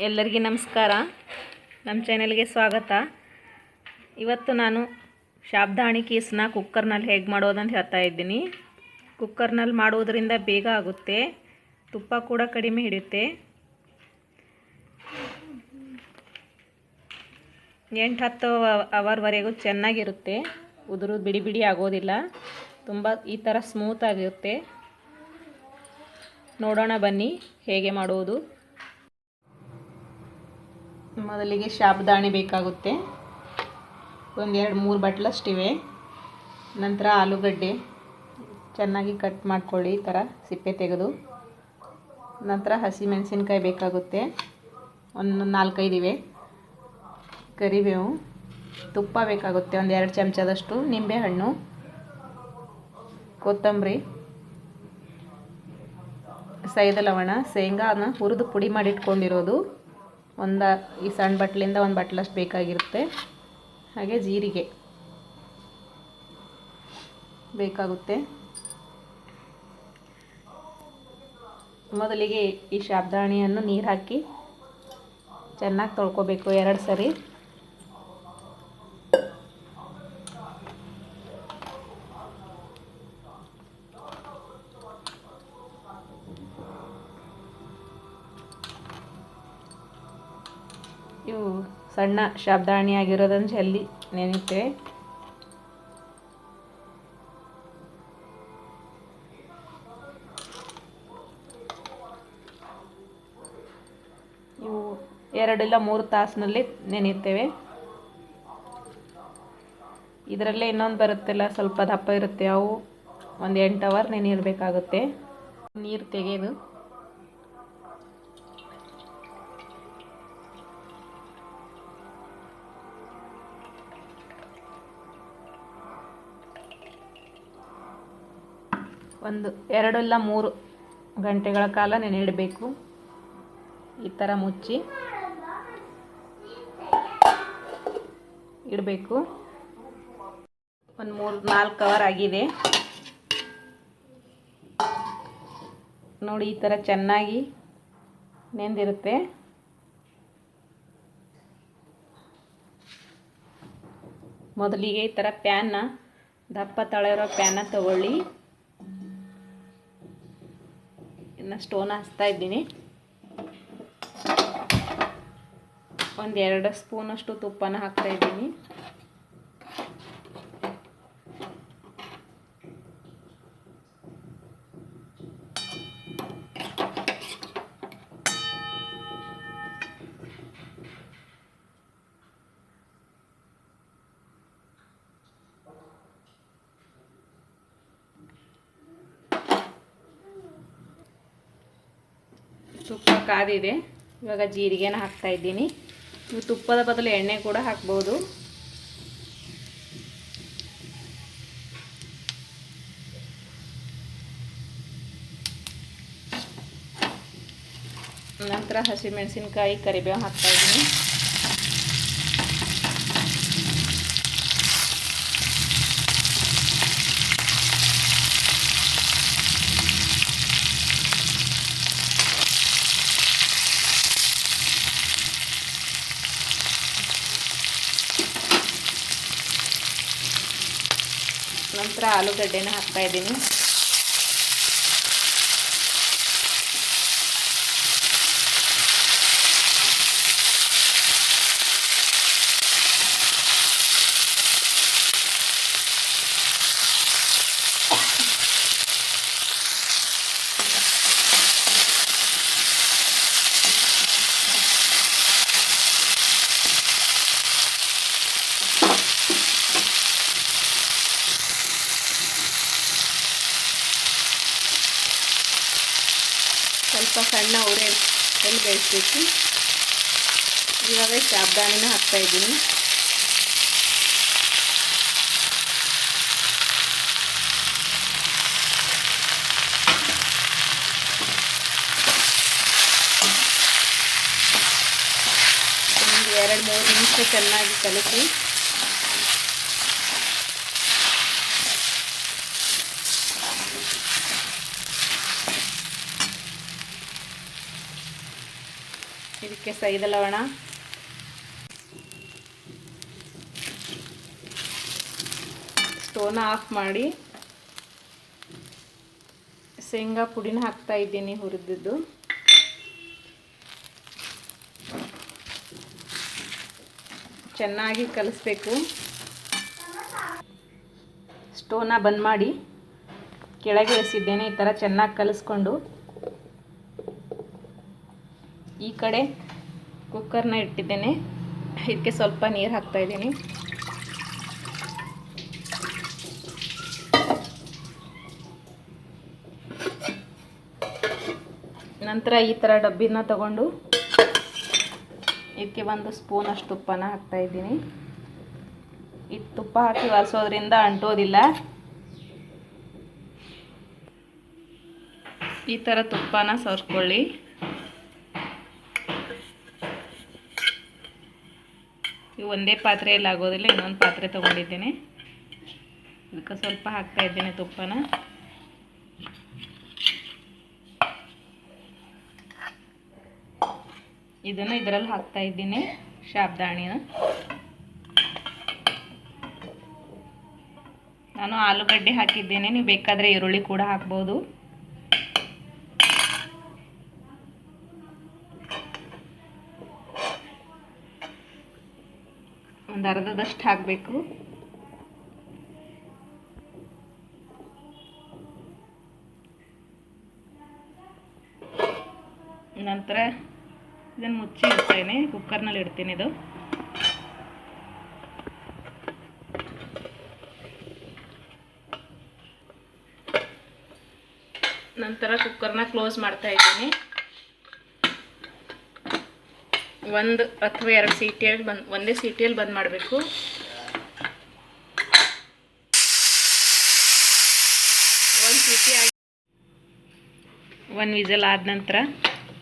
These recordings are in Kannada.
ಎಲ್ಲರಿಗೂ ನಮಸ್ಕಾರ. ನಮ್ಮ ಚಾನೆಲ್ಗೆ ಸ್ವಾಗತ. ಇವತ್ತು ನಾನು ಶಾಬ್ದಾಣಿ ಕೀಸನ್ನ ಕುಕ್ಕರ್ನಲ್ಲಿ ಹೇಗೆ ಮಾಡೋದಂತ ಹೇಳ್ತಾ ಇದ್ದೀನಿ. ಕುಕ್ಕರ್ನಲ್ಲಿ ಮಾಡೋದರಿಂದ ಬೇಗ ಆಗುತ್ತೆ. ತುಪ್ಪ ಕೂಡ ಕಡಿಮೆ ಹಿಡಿಯುತ್ತೆ. ಎಂಟು ಹತ್ತು ಅವರ್ವರೆಗೂ ಚೆನ್ನಾಗಿರುತ್ತೆ. ಉದುರು ಬಿಡಿ ಬಿಡಿ ಆಗೋದಿಲ್ಲ. ತುಂಬ ಈ ಥರ ಸ್ಮೂತ್ ಆಗಿರುತ್ತೆ ನೋಡೋಣ ಬನ್ನಿ ಹೇಗೆ ಮಾಡುವುದು ಮೊದಲಿಗೆ ಶಾಬ್ದಾಣಿ ಬೇಕಾಗುತ್ತೆ. ಒಂದೆರಡು ಮೂರು ಬಟ್ಲಷ್ಟಿವೆ. ನಂತರ ಆಲೂಗಡ್ಡೆ. ಚೆನ್ನಾಗಿ ಕಟ್ ಮಾಡ್ಕೊಳ್ಳಿ ಈ ಥರ ಸಿಪ್ಪೆ ತೆಗೆದು. ನಂತರ ಹಸಿಮೆಣಸಿನ್ಕಾಯಿ ಬೇಕಾಗುತ್ತೆ. ಒಂದು ನಾಲ್ಕೈದಿವೆ ಕರಿಬೇವು. ತುಪ್ಪ ಬೇಕಾಗುತ್ತೆ, ಒಂದು ಎರಡು ಚಮಚದಷ್ಟು. ನಿಂಬೆಹಣ್ಣು. ಕೊತ್ತಂಬರಿ. ಸೈದ ಲವಣ, ಶೇಂಗಾನ ಹುರಿದು ಪುಡಿ ಮಾಡಿಟ್ಕೊಂಡಿರೋದು. ಒಂದು, ಈ ಸಣ್ಣ ಬಟ್ಲಿಂದ ಒಂದು ಬಟ್ಲಷ್ಟು ಬೇಕಾಗಿರುತ್ತೆ. ಹಾಗೆ ಜೀರಿಗೆ ಬೇಕಾಗುತ್ತೆ. ಮೊದಲಿಗೆ ಈ ಶಾಬ್ದಾಣಿಯನ್ನು ನೀರು ಹಾಕಿ ಚೆನ್ನಾಗಿ ತೊಳ್ಕೊಬೇಕು ಎರಡು ಸರಿ. ಸಣ್ಣ ಶಬ್ದಾಣಿ ಆಗಿರೋದನ್ನು ಜಲ್ಲಿ ನೆನೆಯುತ್ತೆ ಇವು ಎರಡಿಲ್ಲ ಮೂರು ತಾಸಿನಲ್ಲಿ ನೆನೆಯುತ್ತೇವೆ ಇದರಲ್ಲೇ ಇನ್ನೊಂದು ಬರುತ್ತಲ್ಲ, ಸ್ವಲ್ಪ ದಪ್ಪ ಇರುತ್ತೆ ಅವು. ಒಂದು ಎಂಟು ಅವರ್ ನೆನೆಯಿರಬೇಕಾಗುತ್ತೆ ನೀರು ತೆಗೆದು. ಒಂದು ಎರಡಲ್ಲ ಮೂರು ಗಂಟೆಗಳ ಕಾಲ ನೆನೆಯಿಡಬೇಕು. ಈ ಥರ ಮುಚ್ಚಿ ಇಡಬೇಕು. ಒಂದು ಮೂರು, ನಾಲ್ಕು ಅವರ್ ಆಗಿದೆ. ನೋಡಿ ಈ ಥರ ಚೆನ್ನಾಗಿ ನೆಂದಿರುತ್ತೆ. ಮೊದಲಿಗೆ ಈ ಥರ ಪ್ಯಾನ್ನ, ದಪ್ಪ ತಳೆಯಿರೋ ಪ್ಯಾನ್ನ ತಗೊಳ್ಳಿ. ಇನ್ನು ಸ್ಟೋನ್ ಹಚ್ತಾ ಇದ್ದೀನಿ. ಒಂದೆರಡು ಸ್ಪೂನಷ್ಟು ತುಪ್ಪನ ಹಾಕ್ತಾ ತುಪ್ಪ ಕಾದಿದೆ ಇವಾಗ ಜೀರಿಗೆನ ಹಾಕ್ತಾ ಇದ್ದೀನಿ. ನೀವು ತುಪ್ಪದ ಬದಲು ಎಣ್ಣೆ ಕೂಡ ಹಾಕ್ಬೋದು. ನಂತರ ಹಸಿಮೆಣಸಿನ್ಕಾಯಿ ಕರಿಬೇವು ಹಾಕ್ತಾ ಇದ್ದೀನಿ ನಂತರ ಆಲೂಗಡ್ಡೆನ ಹಾಕ್ತಾ ಸ್ವಲ್ಪ ಸಣ್ಣ ಉರೆ ಎಲ್ಲಿ ಬೇಯಿಸ್ಬೇಕು. ಇವಾಗ ಶಾಬ್ದಾಣಿನ ಹಾಕ್ತಾ ಇದ್ದೀನಿ. ಒಂದು ಎರಡು ಮೂರು ನಿಮಿಷ ಚೆನ್ನಾಗಿ ಕಲಿಸಿ. ಇದಕ್ಕೆ ಸೈದ ಲವಣ ಸ್ಟೋವ್ನ ಆಫ್ ಮಾಡಿ ಶೇಂಗಾ ಪುಡಿನ ಹಾಕ್ತಾ ಇದ್ದೀನಿ ಹುರಿದಿದ್ದು. ಚೆನ್ನಾಗಿ ಕಲಿಸ್ಬೇಕು. ಸ್ಟೋನ ಬಂದ್ ಮಾಡಿ ಕೆಳಗೆ ಇಳಿಸಿದ್ದೇನೆ ಈ ಥರ ಚೆನ್ನಾಗಿ ಕಲಿಸ್ಕೊಂಡು. ಈ ಕಡೆ ಕುಕ್ಕರ್ನ ಇಟ್ಟಿದ್ದೇನೆ. ಇದಕ್ಕೆ ಸ್ವಲ್ಪ ನೀರು ಹಾಕ್ತಾ ಇದ್ದೀನಿ. ನಂತರ ಈ ಥರ ಡಬ್ಬಿನ ತಗೊಂಡು ಇದಕ್ಕೆ ಒಂದು ಸ್ಪೂನ್ ಅಷ್ಟು ತುಪ್ಪನ ಹಾಕ್ತಾ ಇದ್ದೀನಿ. ಈ ತುಪ್ಪ ಹಾಕಿ ಒರೆಸೋದ್ರಿಂದ ಅಂಟೋದಿಲ್ಲ. ಈ ಥರ ತುಪ್ಪನ ಸೋರ್ಕೊಳ್ಳಿ. ಇವು ಒಂದೇ ಪಾತ್ರೆಯಲ್ಲಿ ಆಗೋದಿಲ್ಲ, ಇನ್ನೊಂದು ಪಾತ್ರೆ ತೊಗೊಂಡಿದ್ದೇನೆ. ಅದಕ್ಕೆ ಸ್ವಲ್ಪ ಹಾಕ್ತಾ ಇದ್ದೇನೆ ತುಪ್ಪನ. ಇದನ್ನು ಇದರಲ್ಲಿ ಹಾಕ್ತಾ ಇದ್ದೀನಿ, ಶಾಬ್ದಾಣಿನ. ನಾನು ಆಲೂಗಡ್ಡೆ ಹಾಕಿದ್ದೇನೆ, ನೀವು ಬೇಕಾದರೆ ಈರುಳ್ಳಿ ಕೂಡ ಹಾಕ್ಬೋದು. ಒಂದು ಅರ್ಧದಷ್ಟು ಹಾಕಬೇಕು. ನಂತರ ಇದನ್ನು ಮುಚ್ಚಿ ಇಡ್ತೇನೆ, ಕುಕ್ಕರ್ನಲ್ಲಿ ಇಡ್ತೀನಿ ಇದು. ನಂತರ ಕುಕ್ಕರ್ನ ಕ್ಲೋಸ್ ಮಾಡ್ತಾ ಇದ್ದೀನಿ. ಒಂದು ಅಥವಾ ಎರಡು ಸೀಟಿಯಲ್ಲಿ ಬಂದು, ಒಂದೇ ಸೀಟಿಯಲ್ಲಿ ಬಂದ್ ಮಾಡಬೇಕು. ಒಂದು ಸೀಟಿ ಒಂದು ವಿಸಲ್ ಆದ ನಂತರ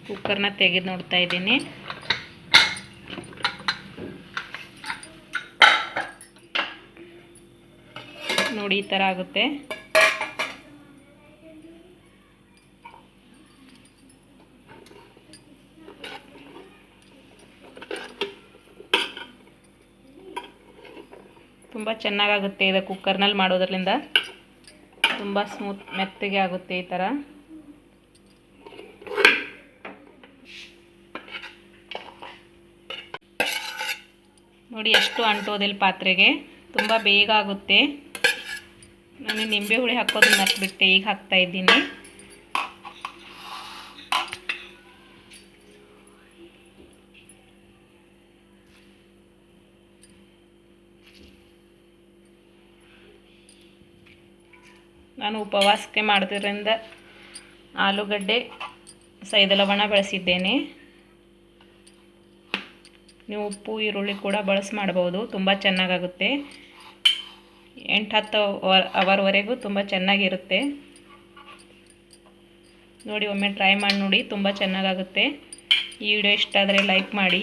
ಕುಕ್ಕರ್ನ ತೆಗೆದು ನೋಡ್ತಾ ಇದ್ದೀನಿ. ನೋಡಿ ಈ ಥರ ಆಗುತ್ತೆ. ತುಂಬ ಚೆನ್ನಾಗಾಗುತ್ತೆ ಇದು ಕುಕ್ಕರ್ನಲ್ಲಿ ಮಾಡೋದ್ರಿಂದ. ತುಂಬ ಸ್ಮೂತ್, ಮೆತ್ತಗೆ ಆಗುತ್ತೆ ಈ ಥರ. ನೋಡಿ ಎಷ್ಟು ಅಂಟೋದಿಲ್ಲ ಪಾತ್ರೆಗೆ. ತುಂಬ ಬೇಗ ಆಗುತ್ತೆ. ನಾನು ನಿಂಬೆ ಹುಳಿ ಹಾಕೋದನ್ನ ಮರ್ತ್ಬಿಟ್ಟೆ, ಈಗ ಹಾಕ್ತಾ ಇದ್ದೀನಿ. ನಾನು ಉಪವಾಸಕ್ಕೆ ಮಾಡೋದ್ರಿಂದ ಆಲೂಗಡ್ಡೆ ಸೈದ ಲವಣ ಬಳಸಿದ್ದೇನೆ. ನೀವು ಉಪ್ಪು, ಈರುಳ್ಳಿ ಕೂಡ ಬಳಸಿ ಮಾಡ್ಬೋದು. ತುಂಬ ಚೆನ್ನಾಗಾಗುತ್ತೆ. ಎಂಟು ಹತ್ತು ಅವರ್ವರೆಗೂ ತುಂಬ ಚೆನ್ನಾಗಿರುತ್ತೆ. ನೋಡಿ, ಒಮ್ಮೆ ಟ್ರೈ ಮಾಡಿ ನೋಡಿ, ತುಂಬ ಚೆನ್ನಾಗಾಗುತ್ತೆ. ಈ ವಿಡಿಯೋ ಇಷ್ಟ ಆದರೆ ಲೈಕ್ ಮಾಡಿ.